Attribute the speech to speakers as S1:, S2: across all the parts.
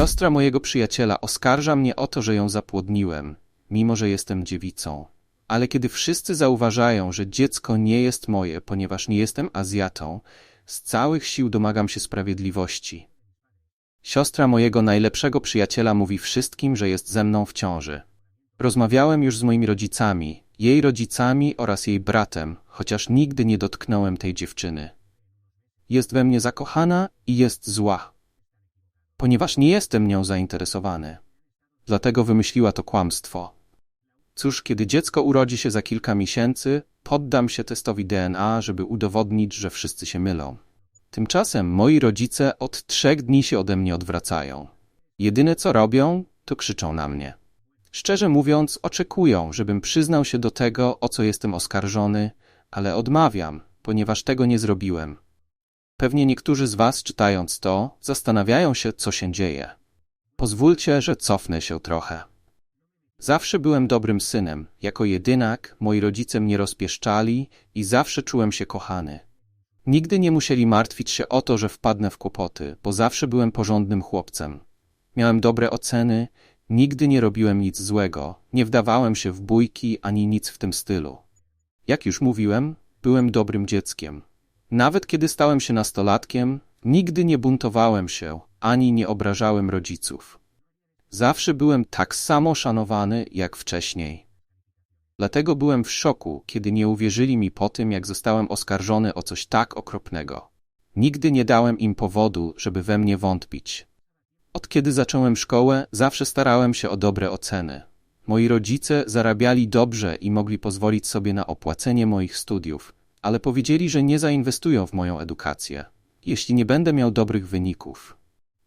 S1: Siostra mojego przyjaciela oskarża mnie o to, że ją zapłodniłem, mimo że jestem dziewicą. Ale kiedy wszyscy zauważają, że dziecko nie jest moje, ponieważ nie jestem Azjatą, z całych sił domagam się sprawiedliwości. Siostra mojego najlepszego przyjaciela mówi wszystkim, że jest ze mną w ciąży. Rozmawiałem już z moimi rodzicami, jej rodzicami oraz jej bratem, chociaż nigdy nie dotknąłem tej dziewczyny. Jest we mnie zakochana i jest zła. Ponieważ nie jestem nią zainteresowany. Dlatego wymyśliła to kłamstwo. Cóż, kiedy dziecko urodzi się za kilka miesięcy, poddam się testowi DNA, żeby udowodnić, że wszyscy się mylą. Tymczasem moi rodzice od trzech dni się ode mnie odwracają. Jedyne co robią, to krzyczą na mnie. Szczerze mówiąc, oczekują, żebym przyznał się do tego, o co jestem oskarżony, ale odmawiam, ponieważ tego nie zrobiłem. Pewnie niektórzy z Was, czytając to, zastanawiają się, co się dzieje. Pozwólcie, że cofnę się trochę. Zawsze byłem dobrym synem. Jako jedynak moi rodzice mnie rozpieszczali i zawsze czułem się kochany. Nigdy nie musieli martwić się o to, że wpadnę w kłopoty, bo zawsze byłem porządnym chłopcem. Miałem dobre oceny, nigdy nie robiłem nic złego, nie wdawałem się w bójki ani nic w tym stylu. Jak już mówiłem, byłem dobrym dzieckiem. Nawet kiedy stałem się nastolatkiem, nigdy nie buntowałem się, ani nie obrażałem rodziców. Zawsze byłem tak samo szanowany jak wcześniej. Dlatego byłem w szoku, kiedy nie uwierzyli mi po tym, jak zostałem oskarżony o coś tak okropnego. Nigdy nie dałem im powodu, żeby we mnie wątpić. Od kiedy zacząłem szkołę, zawsze starałem się o dobre oceny. Moi rodzice zarabiali dobrze i mogli pozwolić sobie na opłacenie moich studiów, ale powiedzieli, że nie zainwestują w moją edukację, jeśli nie będę miał dobrych wyników.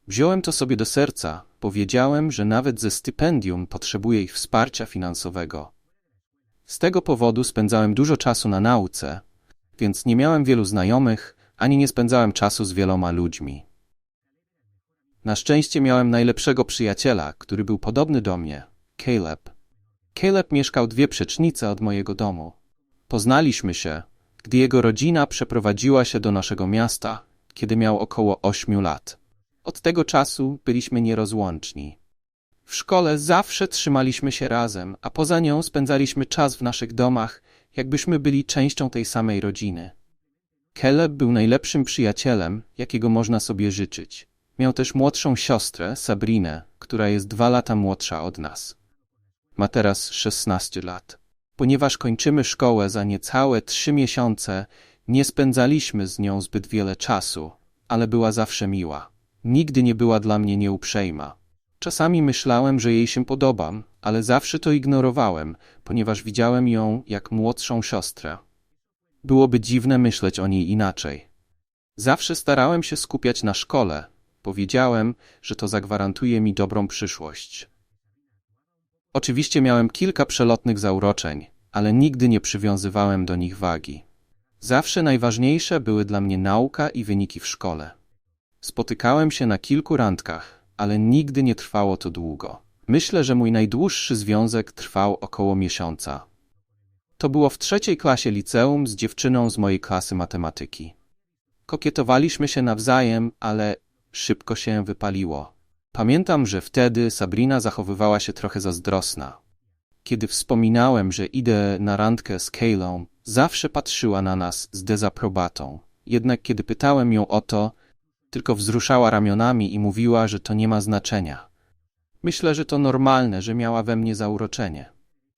S1: Wziąłem to sobie do serca, powiedziałem, że nawet ze stypendium potrzebuję ich wsparcia finansowego. Z tego powodu spędzałem dużo czasu na nauce, więc nie miałem wielu znajomych, ani nie spędzałem czasu z wieloma ludźmi. Na szczęście miałem najlepszego przyjaciela, który był podobny do mnie, Caleb. Caleb mieszkał dwie przecznice od mojego domu. Poznaliśmy się, gdy jego rodzina przeprowadziła się do naszego miasta, kiedy miał około ośmiu lat. Od tego czasu byliśmy nierozłączni. W szkole zawsze trzymaliśmy się razem, a poza nią spędzaliśmy czas w naszych domach, jakbyśmy byli częścią tej samej rodziny. Caleb był najlepszym przyjacielem, jakiego można sobie życzyć. Miał też młodszą siostrę, Sabrinę, która jest dwa lata młodsza od nas. Ma teraz 16 lat. Ponieważ kończymy szkołę za niecałe trzy miesiące, nie spędzaliśmy z nią zbyt wiele czasu, ale była zawsze miła. Nigdy nie była dla mnie nieuprzejma. Czasami myślałem, że jej się podobam, ale zawsze to ignorowałem, ponieważ widziałem ją jak młodszą siostrę. Byłoby dziwne myśleć o niej inaczej. Zawsze starałem się skupiać na szkole. Powiedziałem, że to zagwarantuje mi dobrą przyszłość. Oczywiście miałem kilka przelotnych zauroczeń, ale nigdy nie przywiązywałem do nich wagi. Zawsze najważniejsze były dla mnie nauka i wyniki w szkole. Spotykałem się na kilku randkach, ale nigdy nie trwało to długo. Myślę, że mój najdłuższy związek trwał około miesiąca. To było w trzeciej klasie liceum z dziewczyną z mojej klasy matematyki. Kokietowaliśmy się nawzajem, ale szybko się wypaliło. Pamiętam, że wtedy Sabrina zachowywała się trochę zazdrosna. Kiedy wspominałem, że idę na randkę z Kaylą, zawsze patrzyła na nas z dezaprobatą. Jednak kiedy pytałem ją o to, tylko wzruszała ramionami i mówiła, że to nie ma znaczenia. Myślę, że to normalne, że miała we mnie zauroczenie.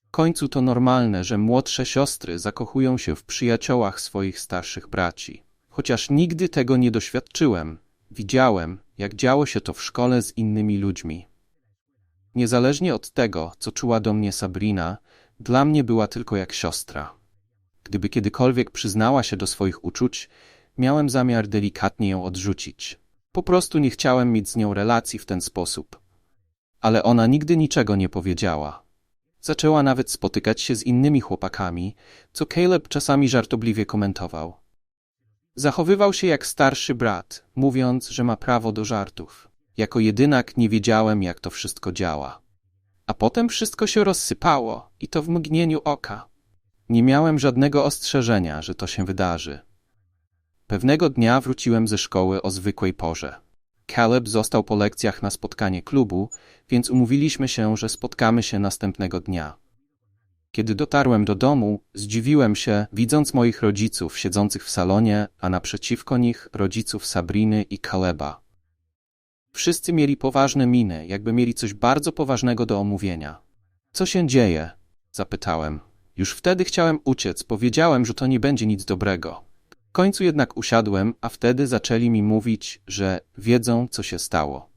S1: W końcu to normalne, że młodsze siostry zakochują się w przyjaciołach swoich starszych braci. Chociaż nigdy tego nie doświadczyłem, widziałem, jak działo się to w szkole z innymi ludźmi. Niezależnie od tego, co czuła do mnie Sabrina, dla mnie była tylko jak siostra. Gdyby kiedykolwiek przyznała się do swoich uczuć, miałem zamiar delikatnie ją odrzucić. Po prostu nie chciałem mieć z nią relacji w ten sposób. Ale ona nigdy niczego nie powiedziała. Zaczęła nawet spotykać się z innymi chłopakami, co Caleb czasami żartobliwie komentował. Zachowywał się jak starszy brat, mówiąc, że ma prawo do żartów. Jako jedynak nie wiedziałem, jak to wszystko działa. A potem wszystko się rozsypało i to w mgnieniu oka. Nie miałem żadnego ostrzeżenia, że to się wydarzy. Pewnego dnia wróciłem ze szkoły o zwykłej porze. Caleb został po lekcjach na spotkanie klubu, więc umówiliśmy się, że spotkamy się następnego dnia. Kiedy dotarłem do domu, zdziwiłem się, widząc moich rodziców siedzących w salonie, a naprzeciwko nich rodziców Sabriny i Caleba. Wszyscy mieli poważne miny, jakby mieli coś bardzo poważnego do omówienia. Co się dzieje? Zapytałem. Już wtedy chciałem uciec, powiedziałem, że to nie będzie nic dobrego. W końcu jednak usiadłem, a wtedy zaczęli mi mówić, że wiedzą, co się stało.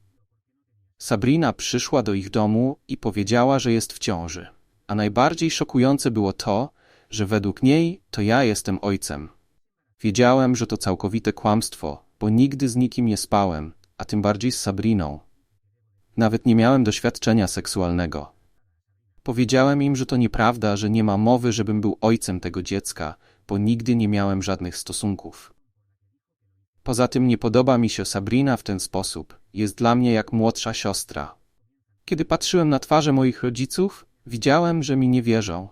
S1: Sabrina przyszła do ich domu i powiedziała, że jest w ciąży. A najbardziej szokujące było to, że według niej to ja jestem ojcem. Wiedziałem, że to całkowite kłamstwo, bo nigdy z nikim nie spałem, a tym bardziej z Sabriną. Nawet nie miałem doświadczenia seksualnego. Powiedziałem im, że to nieprawda, że nie ma mowy, żebym był ojcem tego dziecka, bo nigdy nie miałem żadnych stosunków. Poza tym nie podoba mi się Sabrina w ten sposób. Jest dla mnie jak młodsza siostra. Kiedy patrzyłem na twarze moich rodziców, widziałem, że mi nie wierzą.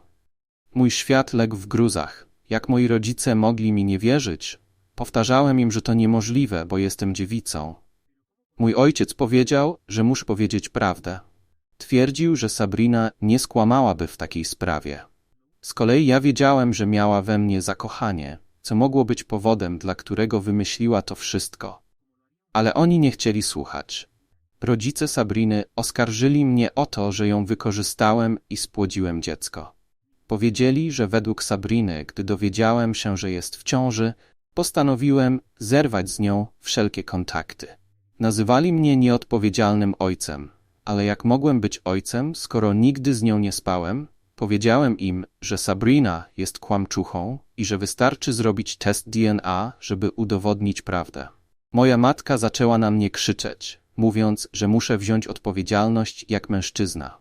S1: Mój świat legł w gruzach. Jak moi rodzice mogli mi nie wierzyć? Powtarzałem im, że to niemożliwe, bo jestem dziewicą. Mój ojciec powiedział, że muszę powiedzieć prawdę. Twierdził, że Sabrina nie skłamałaby w takiej sprawie. Z kolei ja wiedziałem, że miała we mnie zakochanie, co mogło być powodem, dla którego wymyśliła to wszystko. Ale oni nie chcieli słuchać. Rodzice Sabriny oskarżyli mnie o to, że ją wykorzystałem i spłodziłem dziecko. Powiedzieli, że według Sabriny, gdy dowiedziałem się, że jest w ciąży, postanowiłem zerwać z nią wszelkie kontakty. Nazywali mnie nieodpowiedzialnym ojcem, ale jak mogłem być ojcem, skoro nigdy z nią nie spałem? Powiedziałem im, że Sabrina jest kłamczuchą i że wystarczy zrobić test DNA, żeby udowodnić prawdę. Moja matka zaczęła na mnie krzyczeć, mówiąc, że muszę wziąć odpowiedzialność jak mężczyzna.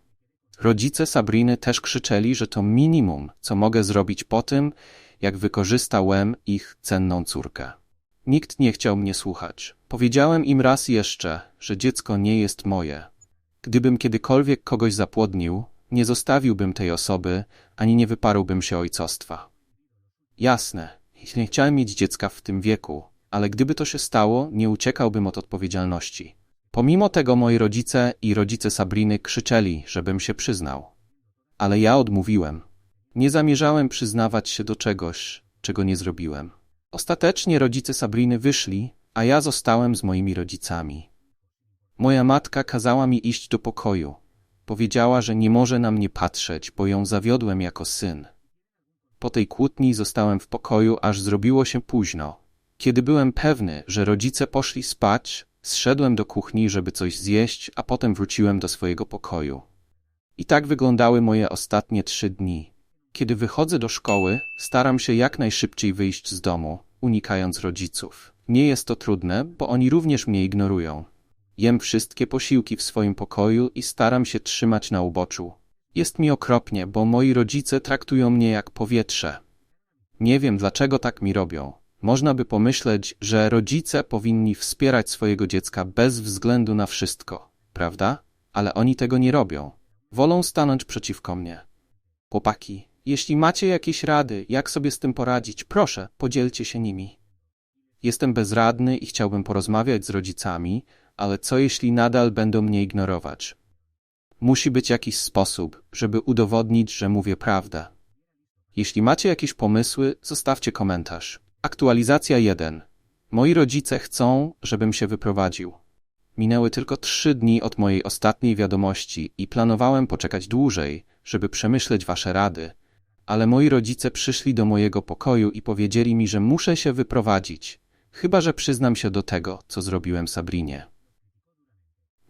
S1: Rodzice Sabriny też krzyczeli, że to minimum, co mogę zrobić po tym, jak wykorzystałem ich cenną córkę. Nikt nie chciał mnie słuchać. Powiedziałem im raz jeszcze, że dziecko nie jest moje. Gdybym kiedykolwiek kogoś zapłodnił, nie zostawiłbym tej osoby, ani nie wyparłbym się ojcostwa. Jasne, nie chciałem mieć dziecka w tym wieku, ale gdyby to się stało, nie uciekałbym od odpowiedzialności. Pomimo tego moi rodzice i rodzice Sabriny krzyczeli, żebym się przyznał. Ale ja odmówiłem. Nie zamierzałem przyznawać się do czegoś, czego nie zrobiłem. Ostatecznie rodzice Sabriny wyszli, a ja zostałem z moimi rodzicami. Moja matka kazała mi iść do pokoju. Powiedziała, że nie może na mnie patrzeć, bo ją zawiodłem jako syn. Po tej kłótni zostałem w pokoju, aż zrobiło się późno. Kiedy byłem pewny, że rodzice poszli spać, zszedłem do kuchni, żeby coś zjeść, a potem wróciłem do swojego pokoju. I tak wyglądały moje ostatnie trzy dni. Kiedy wychodzę do szkoły, staram się jak najszybciej wyjść z domu, unikając rodziców. Nie jest to trudne, bo oni również mnie ignorują. Jem wszystkie posiłki w swoim pokoju i staram się trzymać na uboczu. Jest mi okropnie, bo moi rodzice traktują mnie jak powietrze. Nie wiem, dlaczego tak mi robią. Można by pomyśleć, że rodzice powinni wspierać swojego dziecka bez względu na wszystko, prawda? Ale oni tego nie robią. Wolą stanąć przeciwko mnie. Chłopaki, jeśli macie jakieś rady, jak sobie z tym poradzić, proszę, podzielcie się nimi. Jestem bezradny i chciałbym porozmawiać z rodzicami, ale co jeśli nadal będą mnie ignorować? Musi być jakiś sposób, żeby udowodnić, że mówię prawdę. Jeśli macie jakieś pomysły, zostawcie komentarz. Aktualizacja 1. Moi rodzice chcą, żebym się wyprowadził. Minęły tylko trzy dni od mojej ostatniej wiadomości i planowałem poczekać dłużej, żeby przemyśleć wasze rady, ale moi rodzice przyszli do mojego pokoju i powiedzieli mi, że muszę się wyprowadzić, chyba że przyznam się do tego, co zrobiłem Sabrinie.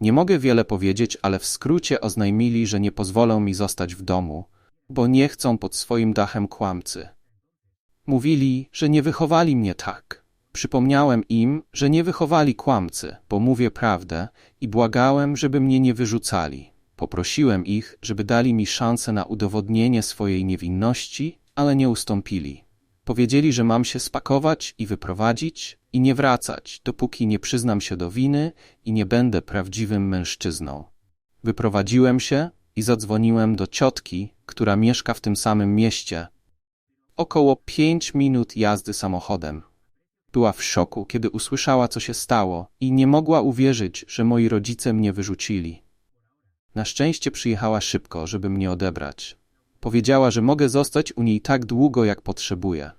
S1: Nie mogę wiele powiedzieć, ale w skrócie oznajmili, że nie pozwolą mi zostać w domu, bo nie chcą pod swoim dachem kłamcy. Mówili, że nie wychowali mnie tak. Przypomniałem im, że nie wychowali kłamcy, bo mówię prawdę i błagałem, żeby mnie nie wyrzucali. Poprosiłem ich, żeby dali mi szansę na udowodnienie swojej niewinności, ale nie ustąpili. Powiedzieli, że mam się spakować i wyprowadzić i nie wracać, dopóki nie przyznam się do winy i nie będę prawdziwym mężczyzną. Wyprowadziłem się i zadzwoniłem do ciotki, która mieszka w tym samym mieście. Około pięć minut jazdy samochodem. była w szoku, kiedy usłyszała, co się stało i nie mogła uwierzyć, że moi rodzice mnie wyrzucili. Na szczęście przyjechała szybko, żeby mnie odebrać. Powiedziała, że mogę zostać u niej tak długo, jak potrzebuję.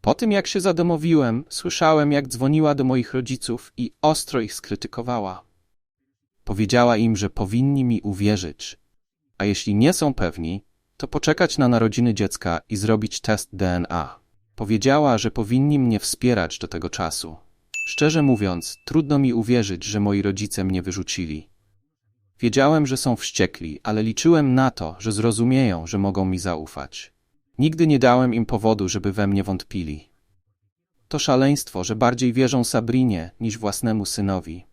S1: Po tym, jak się zadomowiłem, słyszałem, jak dzwoniła do moich rodziców i ostro ich skrytykowała. Powiedziała im, że powinni mi uwierzyć, a jeśli nie są pewni, to poczekać na narodziny dziecka i zrobić test DNA. Powiedziała, że powinni mnie wspierać do tego czasu. Szczerze mówiąc, trudno mi uwierzyć, że moi rodzice mnie wyrzucili. Wiedziałem, że są wściekli, ale liczyłem na to, że zrozumieją, że mogą mi zaufać. Nigdy nie dałem im powodu, żeby we mnie wątpili. To szaleństwo, że bardziej wierzą Sabrinie niż własnemu synowi.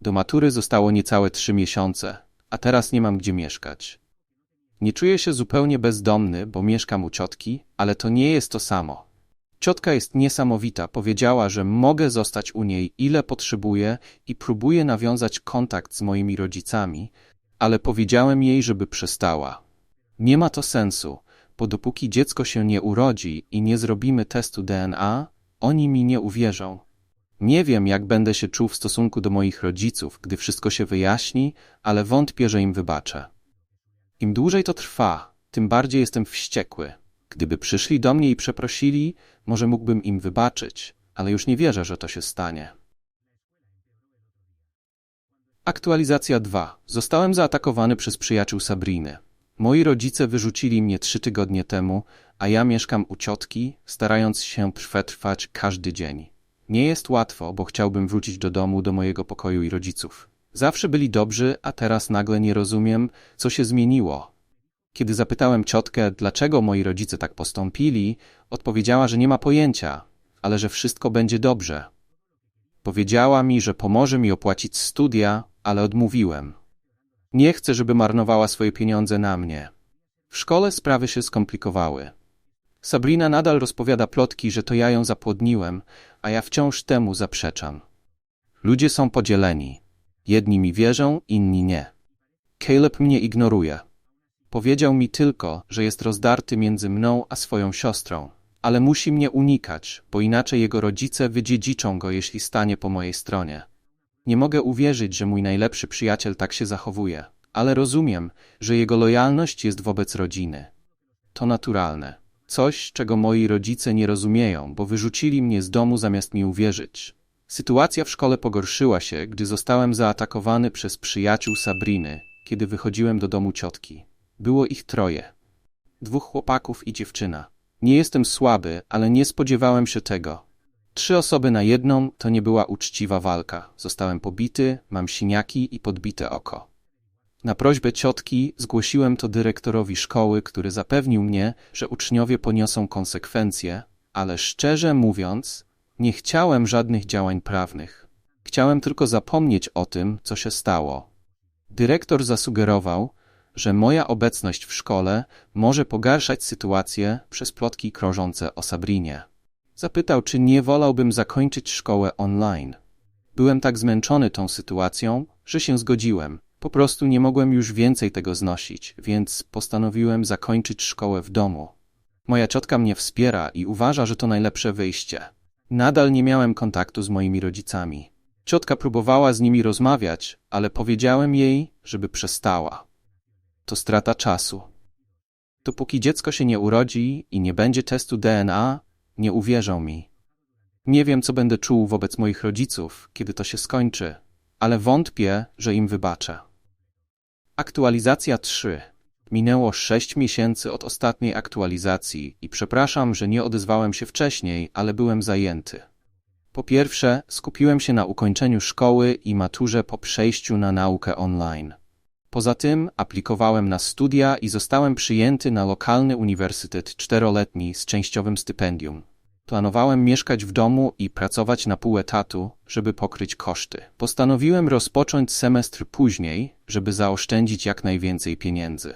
S1: Do matury zostało niecałe trzy miesiące, a teraz nie mam gdzie mieszkać. Nie czuję się zupełnie bezdomny, bo mieszkam u ciotki, ale to nie jest to samo. Ciotka jest niesamowita, powiedziała, że mogę zostać u niej ile potrzebuję i próbuję nawiązać kontakt z moimi rodzicami, ale powiedziałem jej, żeby przestała. Nie ma to sensu, bo dopóki dziecko się nie urodzi i nie zrobimy testu DNA, oni mi nie uwierzą. Nie wiem, jak będę się czuł w stosunku do moich rodziców, gdy wszystko się wyjaśni, ale wątpię, że im wybaczę. Im dłużej to trwa, tym bardziej jestem wściekły. Gdyby przyszli do mnie i przeprosili, może mógłbym im wybaczyć, ale już nie wierzę, że to się stanie. Aktualizacja 2. Zostałem zaatakowany przez przyjaciół Sabriny. Moi rodzice wyrzucili mnie trzy tygodnie temu, a ja mieszkam u ciotki, starając się przetrwać każdy dzień. Nie jest łatwo, bo chciałbym wrócić do domu, do mojego pokoju i rodziców. Zawsze byli dobrzy, a teraz nagle nie rozumiem, co się zmieniło. Kiedy zapytałem ciotkę, dlaczego moi rodzice tak postąpili, odpowiedziała, że nie ma pojęcia, ale że wszystko będzie dobrze. Powiedziała mi, że pomoże mi opłacić studia, ale odmówiłem. Nie chcę, żeby marnowała swoje pieniądze na mnie. W szkole sprawy się skomplikowały. Sabrina nadal rozpowiada plotki, że to ja ją zapłodniłem, a ja wciąż temu zaprzeczam. Ludzie są podzieleni. Jedni mi wierzą, inni nie. Caleb mnie ignoruje. Powiedział mi tylko, że jest rozdarty między mną a swoją siostrą, ale musi mnie unikać, bo inaczej jego rodzice wydziedziczą go, jeśli stanie po mojej stronie. Nie mogę uwierzyć, że mój najlepszy przyjaciel tak się zachowuje, ale rozumiem, że jego lojalność jest wobec rodziny. To naturalne. Coś, czego moi rodzice nie rozumieją, bo wyrzucili mnie z domu zamiast mi uwierzyć. Sytuacja w szkole pogorszyła się, gdy zostałem zaatakowany przez przyjaciół Sabriny, kiedy wychodziłem do domu ciotki. Było ich troje. Dwóch chłopaków i dziewczyna. Nie jestem słaby, ale nie spodziewałem się tego. Trzy osoby na jedną to nie była uczciwa walka. Zostałem pobity, mam siniaki i podbite oko. Na prośbę ciotki zgłosiłem to dyrektorowi szkoły, który zapewnił mnie, że uczniowie poniosą konsekwencje, ale szczerze mówiąc, nie chciałem żadnych działań prawnych. Chciałem tylko zapomnieć o tym, co się stało. Dyrektor zasugerował, że moja obecność w szkole może pogarszać sytuację przez plotki krążące o Sabrinie. Zapytał, czy nie wolałbym zakończyć szkołę online. Byłem tak zmęczony tą sytuacją, że się zgodziłem. Po prostu nie mogłem już więcej tego znosić, więc postanowiłem zakończyć szkołę w domu. Moja ciotka mnie wspiera i uważa, że to najlepsze wyjście. Nadal nie miałem kontaktu z moimi rodzicami. Ciotka próbowała z nimi rozmawiać, ale powiedziałem jej, żeby przestała. To strata czasu. Dopóki dziecko się nie urodzi i nie będzie testu DNA, nie uwierzą mi. Nie wiem, co będę czuł wobec moich rodziców, kiedy to się skończy, ale wątpię, że im wybaczę. Aktualizacja 3. Minęło 6 miesięcy od ostatniej aktualizacji i przepraszam, że nie odezwałem się wcześniej, ale byłem zajęty. Po pierwsze, skupiłem się na ukończeniu szkoły i maturze po przejściu na naukę online. Poza tym aplikowałem na studia i zostałem przyjęty na lokalny uniwersytet czteroletni z częściowym stypendium. Planowałem mieszkać w domu i pracować na pół etatu, żeby pokryć koszty. Postanowiłem rozpocząć semestr później, żeby zaoszczędzić jak najwięcej pieniędzy.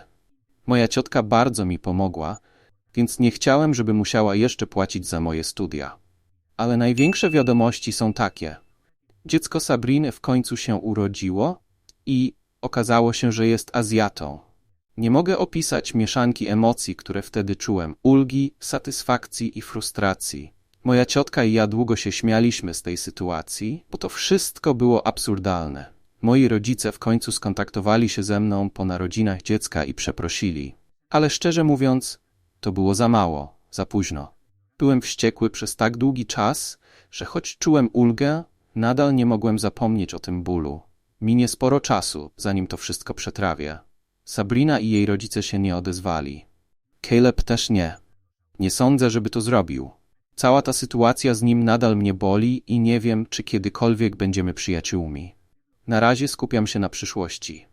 S1: Moja ciotka bardzo mi pomogła, więc nie chciałem, żeby musiała jeszcze płacić za moje studia. Ale największe wiadomości są takie. Dziecko Sabriny w końcu się urodziło i okazało się, że jest Azjatą. Nie mogę opisać mieszanki emocji, które wtedy czułem ulgi, satysfakcji i frustracji. Moja ciotka i ja długo się śmialiśmy z tej sytuacji, bo to wszystko było absurdalne. Moi rodzice w końcu skontaktowali się ze mną po narodzinach dziecka i przeprosili. Ale szczerze mówiąc, to było za mało, za późno. Byłem wściekły przez tak długi czas, że choć czułem ulgę, nadal nie mogłem zapomnieć o tym bólu. Minie sporo czasu, zanim to wszystko przetrawię. Sabrina i jej rodzice się nie odezwali. Caleb też nie. Nie sądzę, żeby to zrobił. Cała ta sytuacja z nim nadal mnie boli i nie wiem, czy kiedykolwiek będziemy przyjaciółmi. Na razie skupiam się na przyszłości.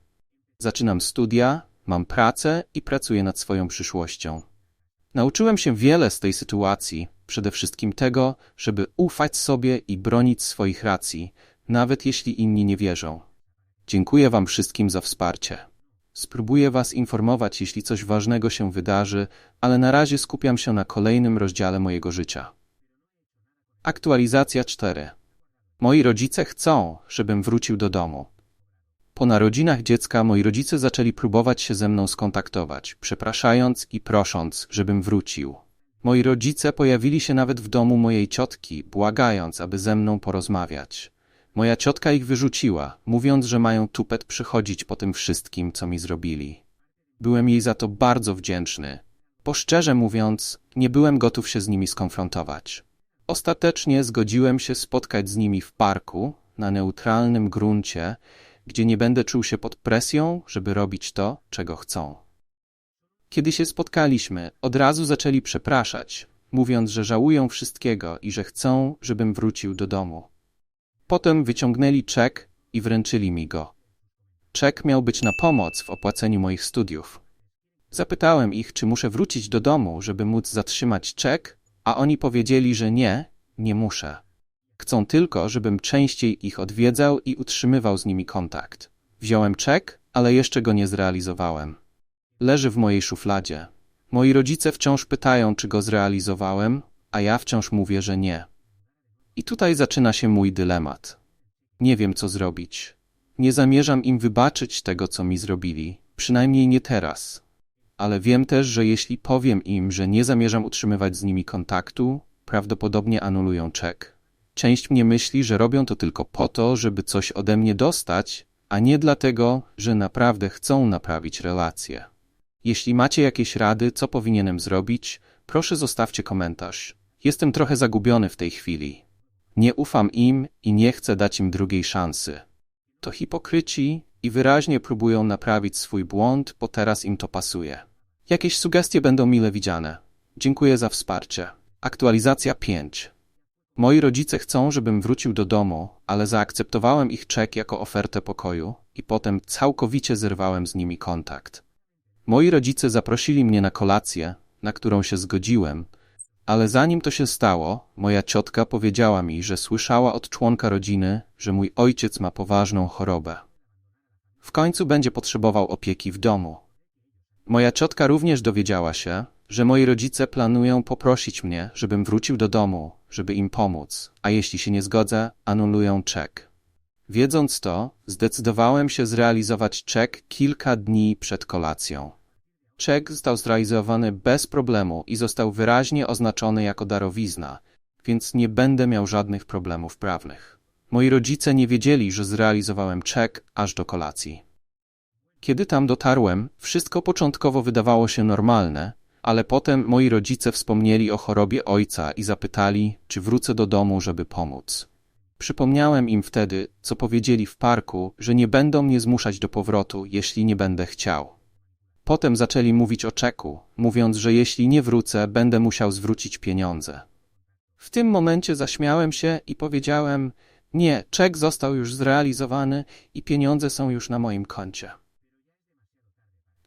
S1: Zaczynam studia, mam pracę i pracuję nad swoją przyszłością. Nauczyłem się wiele z tej sytuacji, przede wszystkim tego, żeby ufać sobie i bronić swoich racji, nawet jeśli inni nie wierzą. Dziękuję Wam wszystkim za wsparcie. Spróbuję Was informować, jeśli coś ważnego się wydarzy, ale na razie skupiam się na kolejnym rozdziale mojego życia. Aktualizacja 4. Moi rodzice chcą, żebym wrócił do domu. Po narodzinach dziecka moi rodzice zaczęli próbować się ze mną skontaktować, przepraszając i prosząc, żebym wrócił. Moi rodzice pojawili się nawet w domu mojej ciotki, błagając, aby ze mną porozmawiać. Moja ciotka ich wyrzuciła, mówiąc, że mają tupet przychodzić po tym wszystkim, co mi zrobili. Byłem jej za to bardzo wdzięczny. Po szczerze mówiąc, nie byłem gotów się z nimi skonfrontować. Ostatecznie zgodziłem się spotkać z nimi w parku, na neutralnym gruncie, gdzie nie będę czuł się pod presją, żeby robić to, czego chcą. Kiedy się spotkaliśmy, od razu zaczęli przepraszać, mówiąc, że żałują wszystkiego i że chcą, żebym wrócił do domu. Potem wyciągnęli czek i wręczyli mi go. Czek miał być na pomoc w opłaceniu moich studiów. Zapytałem ich, czy muszę wrócić do domu, żeby móc zatrzymać czek, a oni powiedzieli, że nie, nie muszę. Chcą tylko, żebym częściej ich odwiedzał i utrzymywał z nimi kontakt. Wziąłem czek, ale jeszcze go nie zrealizowałem. Leży w mojej szufladzie. Moi rodzice wciąż pytają, czy go zrealizowałem, a ja wciąż mówię, że nie. I tutaj zaczyna się mój dylemat. Nie wiem, co zrobić. Nie zamierzam im wybaczyć tego, co mi zrobili, przynajmniej nie teraz. Ale wiem też, że jeśli powiem im, że nie zamierzam utrzymywać z nimi kontaktu, prawdopodobnie anulują czek. Część mnie myśli, że robią to tylko po to, żeby coś ode mnie dostać, a nie dlatego, że naprawdę chcą naprawić relacje. Jeśli macie jakieś rady, co powinienem zrobić, proszę zostawcie komentarz. Jestem trochę zagubiony w tej chwili. Nie ufam im i nie chcę dać im drugiej szansy. To hipokryci i wyraźnie próbują naprawić swój błąd, bo teraz im to pasuje. Jakieś sugestie będą mile widziane. Dziękuję za wsparcie. Aktualizacja 5. Moi rodzice chcą, żebym wrócił do domu, ale zaakceptowałem ich czek jako ofertę pokoju i potem całkowicie zerwałem z nimi kontakt. Moi rodzice zaprosili mnie na kolację, na którą się zgodziłem, ale zanim to się stało, moja ciotka powiedziała mi, że słyszała od członka rodziny, że mój ojciec ma poważną chorobę. W końcu będzie potrzebował opieki w domu. Moja ciotka również dowiedziała się, że moi rodzice planują poprosić mnie, żebym wrócił do domu, żeby im pomóc, a jeśli się nie zgodzę, anulują czek. Wiedząc to, zdecydowałem się zrealizować czek kilka dni przed kolacją. Czek został zrealizowany bez problemu i został wyraźnie oznaczony jako darowizna, więc nie będę miał żadnych problemów prawnych. Moi rodzice nie wiedzieli, że zrealizowałem czek aż do kolacji. Kiedy tam dotarłem, wszystko początkowo wydawało się normalne, ale potem moi rodzice wspomnieli o chorobie ojca i zapytali, czy wrócę do domu, żeby pomóc. Przypomniałem im wtedy, co powiedzieli w parku, że nie będą mnie zmuszać do powrotu, jeśli nie będę chciał. Potem zaczęli mówić o czeku, mówiąc, że jeśli nie wrócę, będę musiał zwrócić pieniądze. W tym momencie zaśmiałem się i powiedziałem: Nie, czek został już zrealizowany i pieniądze są już na moim koncie.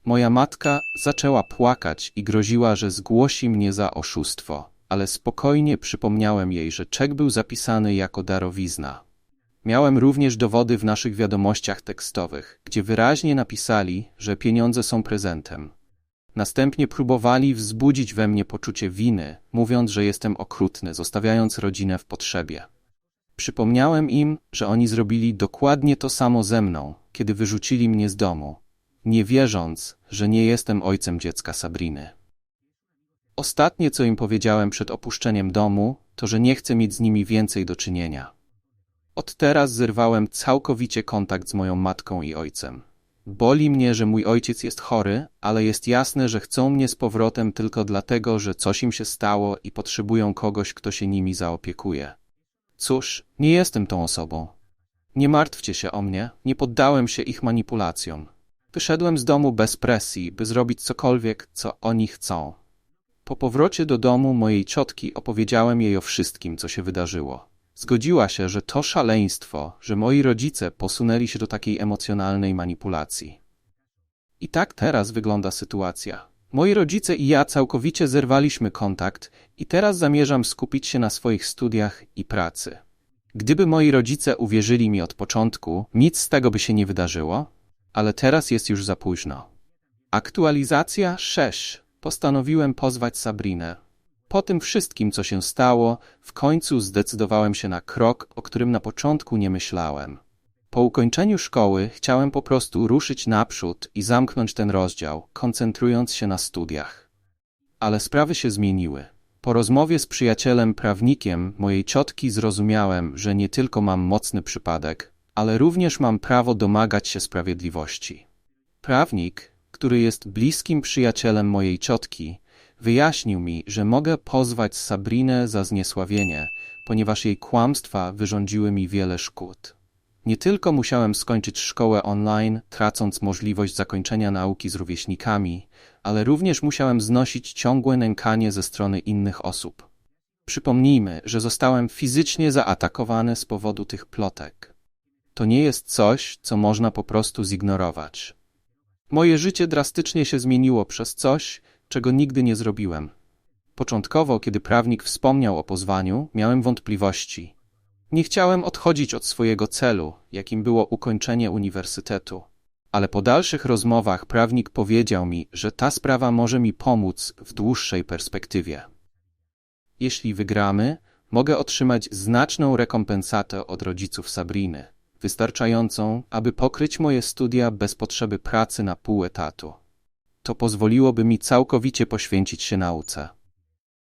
S1: Moja matka zaczęła płakać i groziła, że zgłosi mnie za oszustwo, ale spokojnie przypomniałem jej, że czek był zapisany jako darowizna. Miałem również dowody w naszych wiadomościach tekstowych, gdzie wyraźnie napisali, że pieniądze są prezentem. Następnie próbowali wzbudzić we mnie poczucie winy, mówiąc, że jestem okrutny, zostawiając rodzinę w potrzebie. Przypomniałem im, że oni zrobili dokładnie to samo ze mną, kiedy wyrzucili mnie z domu, nie wierząc, że nie jestem ojcem dziecka Sabriny. Ostatnie, co im powiedziałem przed opuszczeniem domu, to że nie chcę mieć z nimi więcej do czynienia. Od teraz zerwałem całkowicie kontakt z moją matką i ojcem. Boli mnie, że mój ojciec jest chory, ale jest jasne, że chcą mnie z powrotem tylko dlatego, że coś im się stało i potrzebują kogoś, kto się nimi zaopiekuje. Cóż, nie jestem tą osobą. Nie martwcie się o mnie, nie poddałem się ich manipulacjom. Wyszedłem z domu bez presji, by zrobić cokolwiek, co oni chcą. Po powrocie do domu mojej ciotki opowiedziałem jej o wszystkim, co się wydarzyło. Zgodziła się, że to szaleństwo, że moi rodzice posunęli się do takiej emocjonalnej manipulacji. I tak teraz wygląda sytuacja. Moi rodzice i ja całkowicie zerwaliśmy kontakt i teraz zamierzam skupić się na swoich studiach i pracy. Gdyby moi rodzice uwierzyli mi od początku, nic z tego by się nie wydarzyło, ale teraz jest już za późno. Aktualizacja 6. Postanowiłem pozwać Sabrinę. Po tym wszystkim, co się stało, w końcu zdecydowałem się na krok, o którym na początku nie myślałem. Po ukończeniu szkoły chciałem po prostu ruszyć naprzód i zamknąć ten rozdział, koncentrując się na studiach. Ale sprawy się zmieniły. Po rozmowie z przyjacielem prawnikiem mojej ciotki zrozumiałem, że nie tylko mam mocny przypadek, ale również mam prawo domagać się sprawiedliwości. Prawnik, który jest bliskim przyjacielem mojej ciotki, wyjaśnił mi, że mogę pozwać Sabrinę za zniesławienie, ponieważ jej kłamstwa wyrządziły mi wiele szkód. Nie tylko musiałem skończyć szkołę online, tracąc możliwość zakończenia nauki z rówieśnikami, ale również musiałem znosić ciągłe nękanie ze strony innych osób. Przypomnijmy, że zostałem fizycznie zaatakowany z powodu tych plotek. To nie jest coś, co można po prostu zignorować. Moje życie drastycznie się zmieniło przez coś, czego nigdy nie zrobiłem. Początkowo, kiedy prawnik wspomniał o pozwaniu, miałem wątpliwości. Nie chciałem odchodzić od swojego celu, jakim było ukończenie uniwersytetu. Ale po dalszych rozmowach prawnik powiedział mi, że ta sprawa może mi pomóc w dłuższej perspektywie. Jeśli wygramy, mogę otrzymać znaczną rekompensatę od rodziców Sabriny, wystarczającą, aby pokryć moje studia bez potrzeby pracy na pół etatu. To pozwoliłoby mi całkowicie poświęcić się nauce.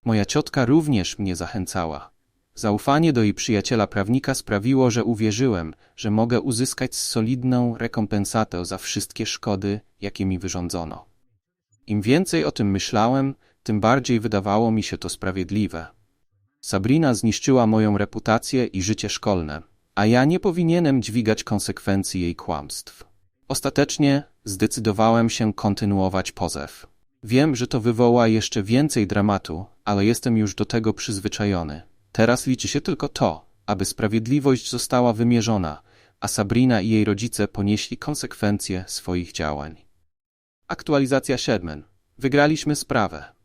S1: Moja ciotka również mnie zachęcała. Zaufanie do jej przyjaciela prawnika sprawiło, że uwierzyłem, że mogę uzyskać solidną rekompensatę za wszystkie szkody, jakie mi wyrządzono. Im więcej o tym myślałem, tym bardziej wydawało mi się to sprawiedliwe. Sabrina zniszczyła moją reputację i życie szkolne, a ja nie powinienem dźwigać konsekwencji jej kłamstw. Ostatecznie zdecydowałem się kontynuować pozew. Wiem, że to wywoła jeszcze więcej dramatu, ale jestem już do tego przyzwyczajony. Teraz liczy się tylko to, aby sprawiedliwość została wymierzona, a Sabrina i jej rodzice ponieśli konsekwencje swoich działań. Aktualizacja 7. Wygraliśmy sprawę.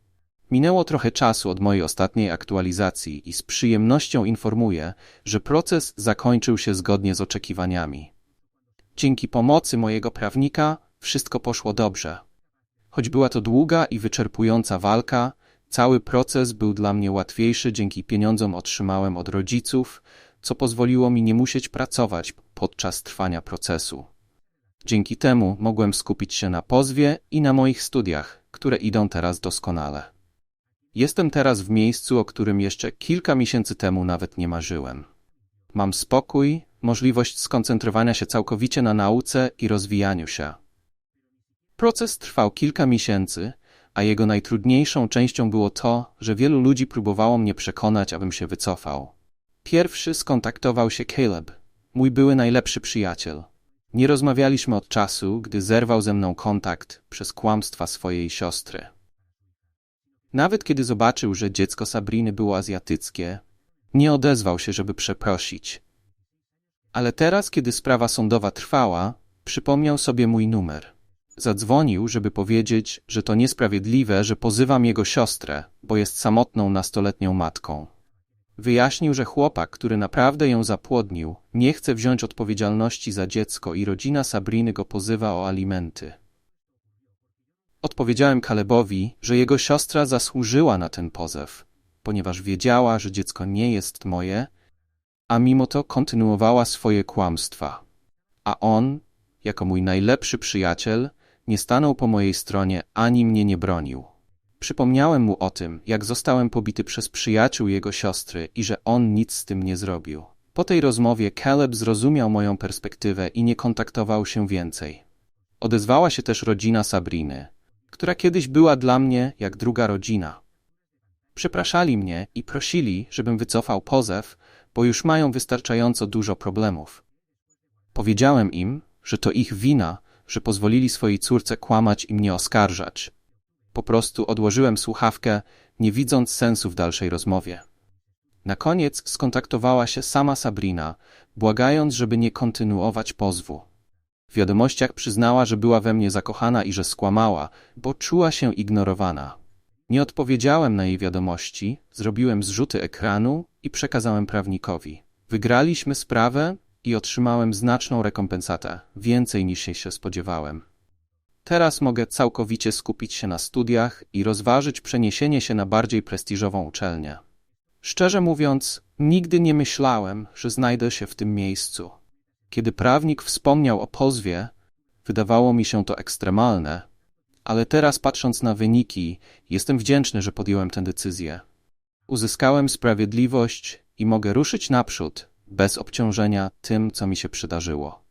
S1: Minęło trochę czasu od mojej ostatniej aktualizacji i z przyjemnością informuję, że proces zakończył się zgodnie z oczekiwaniami. Dzięki pomocy mojego prawnika wszystko poszło dobrze. Choć była to długa i wyczerpująca walka, cały proces był dla mnie łatwiejszy dzięki pieniądzom otrzymałem od rodziców, co pozwoliło mi nie musieć pracować podczas trwania procesu. Dzięki temu mogłem skupić się na pozwie i na moich studiach, które idą teraz doskonale. Jestem teraz w miejscu, o którym jeszcze kilka miesięcy temu nawet nie marzyłem. Mam spokój, możliwość skoncentrowania się całkowicie na nauce i rozwijaniu się. Proces trwał kilka miesięcy, a jego najtrudniejszą częścią było to, że wielu ludzi próbowało mnie przekonać, abym się wycofał. Pierwszy skontaktował się Caleb, mój były najlepszy przyjaciel. Nie rozmawialiśmy od czasu, gdy zerwał ze mną kontakt przez kłamstwa swojej siostry. Nawet kiedy zobaczył, że dziecko Sabriny było azjatyckie, nie odezwał się, żeby przeprosić. Ale teraz, kiedy sprawa sądowa trwała, przypomniał sobie mój numer. Zadzwonił, żeby powiedzieć, że to niesprawiedliwe, że pozywam jego siostrę, bo jest samotną nastoletnią matką. Wyjaśnił, że chłopak, który naprawdę ją zapłodnił, nie chce wziąć odpowiedzialności za dziecko i rodzina Sabriny go pozywa o alimenty. Odpowiedziałem Kalebowi, że jego siostra zasłużyła na ten pozew, ponieważ wiedziała, że dziecko nie jest moje, a mimo to kontynuowała swoje kłamstwa. A on, jako mój najlepszy przyjaciel, nie stanął po mojej stronie ani mnie nie bronił. Przypomniałem mu o tym, jak zostałem pobity przez przyjaciół jego siostry i że on nic z tym nie zrobił. Po tej rozmowie Caleb zrozumiał moją perspektywę i nie kontaktował się więcej. Odezwała się też rodzina Sabriny, która kiedyś była dla mnie jak druga rodzina. Przepraszali mnie i prosili, żebym wycofał pozew, bo już mają wystarczająco dużo problemów. Powiedziałem im, że to ich wina, że pozwolili swojej córce kłamać i mnie oskarżać. Po prostu odłożyłem słuchawkę, nie widząc sensu w dalszej rozmowie. Na koniec skontaktowała się sama Sabrina, błagając, żeby nie kontynuować pozwu. W wiadomościach przyznała, że była we mnie zakochana i że skłamała, bo czuła się ignorowana. Nie odpowiedziałem na jej wiadomości, zrobiłem zrzuty ekranu i przekazałem prawnikowi. Wygraliśmy sprawę i otrzymałem znaczną rekompensatę, więcej niż się spodziewałem. Teraz mogę całkowicie skupić się na studiach i rozważyć przeniesienie się na bardziej prestiżową uczelnię. Szczerze mówiąc, nigdy nie myślałem, że znajdę się w tym miejscu. Kiedy prawnik wspomniał o pozwie, wydawało mi się to ekstremalne, ale teraz patrząc na wyniki, jestem wdzięczny, że podjąłem tę decyzję. Uzyskałem sprawiedliwość i mogę ruszyć naprzód, bez obciążenia tym, co mi się przydarzyło.